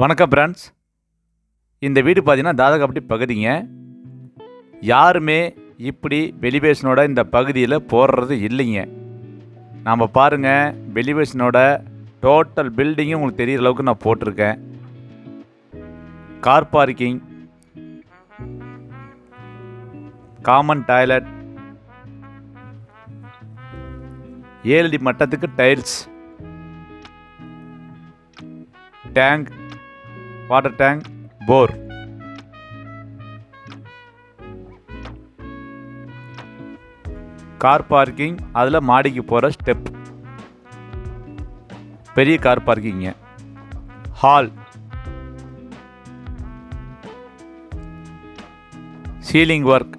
வணக்கம் ஃப்ரெண்ட்ஸ் இந்த வீடு பார்த்தீங்கன்னா தாதகாப்பட்டி பகுதிங்க. யாருமே இப்படி வெளிவேஷனோட இந்த பகுதியில் போடுறது இல்லைங்க. நாம் பாருங்கள் வெளிவேஷனோட டோட்டல் பில்டிங்கும் உங்களுக்கு தெரிகிற அளவுக்கு நான் போட்டிருக்கேன். கார் பார்க்கிங் காமன் டாய்லெட் ஏழடி மட்டத்துக்கு tiles tank water tank bore. Car parking அதில் மாடிக்கு போகிற ஸ்டெப். பெரிய கார் பார்க்கிங்க. ஹால். Ceiling work.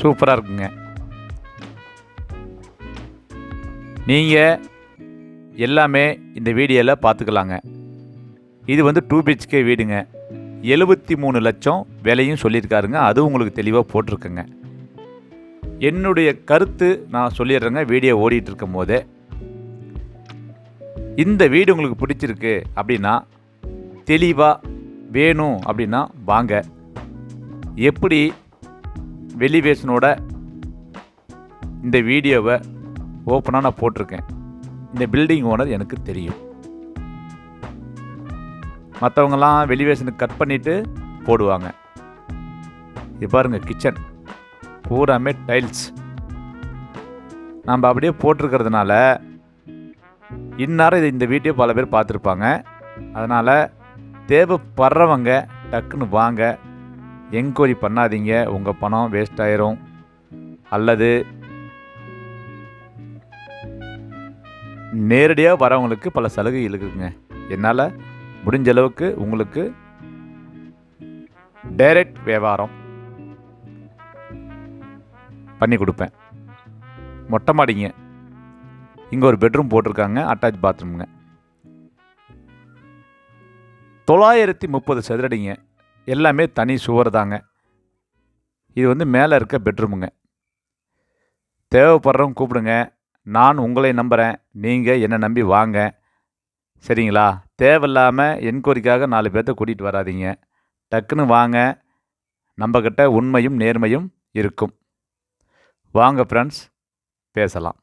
சூப்பராக இருக்குங்க. நீங்கள் எல்லாமே இந்த வீடியோவில் பார்த்துக்கலாங்க இது வந்து டூ பிஹெச்கே வீடுங்க. எழுபத்தி மூணு லட்சம் விலையும் சொல்லியிருக்காருங்க. அதுவும் உங்களுக்கு தெளிவாக போட்டிருக்குங்க. என்னுடைய கருத்து நான் சொல்லிடுறேங்க வீடியோ ஓடிட்டு இருக்கும் போதே இந்த வீடு உங்களுக்கு பிடிச்சிருக்கு அப்படின்னா தெளிவாக வேணும் அப்படின்னா வாங்க. எப்படி வெலிவேஷனோட இந்த வீடியோவை ஓப்பனாக நான் போட்டிருக்கேன். இந்த பில்டிங் ஓனர் எனக்கு தெரியும். மற்றவங்கெல்லாம் வெளிவேஷனுக்கு கட் பண்ணிவிட்டு போடுவாங்க. இது பாருங்கள் கிச்சன் பூராமே டைல்ஸ் நம்ம அப்படியே போட்டிருக்கிறதுனால இந்நேரம் இது இந்த வீடியோ பல பேர் பார்த்துருப்பாங்க. அதனால் தேவைப்படுறவங்க டக்குன்னு வாங்க. என்கொயரி பண்ணாதீங்க. உங்கள் பணம் வேஸ்ட் ஆயிரும். அல்லது நேரடியாக வரவங்களுக்கு பல சலுகைகள் இருக்குதுங்க என்னால் முடிஞ்ச அளவுக்கு உங்களுக்கு டைரக்ட் வியாபாரம் பண்ணி கொடுப்பேன். மொட்டை மாடிங்க. இங்கே ஒரு பெட்ரூம் போட்டிருக்காங்க அட்டாச் பாத்ரூமுங்க தொள்ளாயிரத்தி முப்பது சதுரடிங்க. எல்லாமே தனி சுவர் தாங்க. இது வந்து மேலே இருக்க பெட்ரூமுங்க தேவைப்படுறவங்க கூப்பிடுங்க. நான் உங்களை நம்புகிறேன் நீங்கள் என்னை நம்பி வாங்க. சரிங்களா? தேவையில்லாமல் என்கொயரிக்காக நாலு பேர்த்த கூட்டிகிட்டு வராதீங்க. டக்குன்னு வாங்க. நம்மக்கிட்ட உண்மையும் நேர்மையும் இருக்கும். வாங்க ஃப்ரெண்ட்ஸ் பேசலாம்.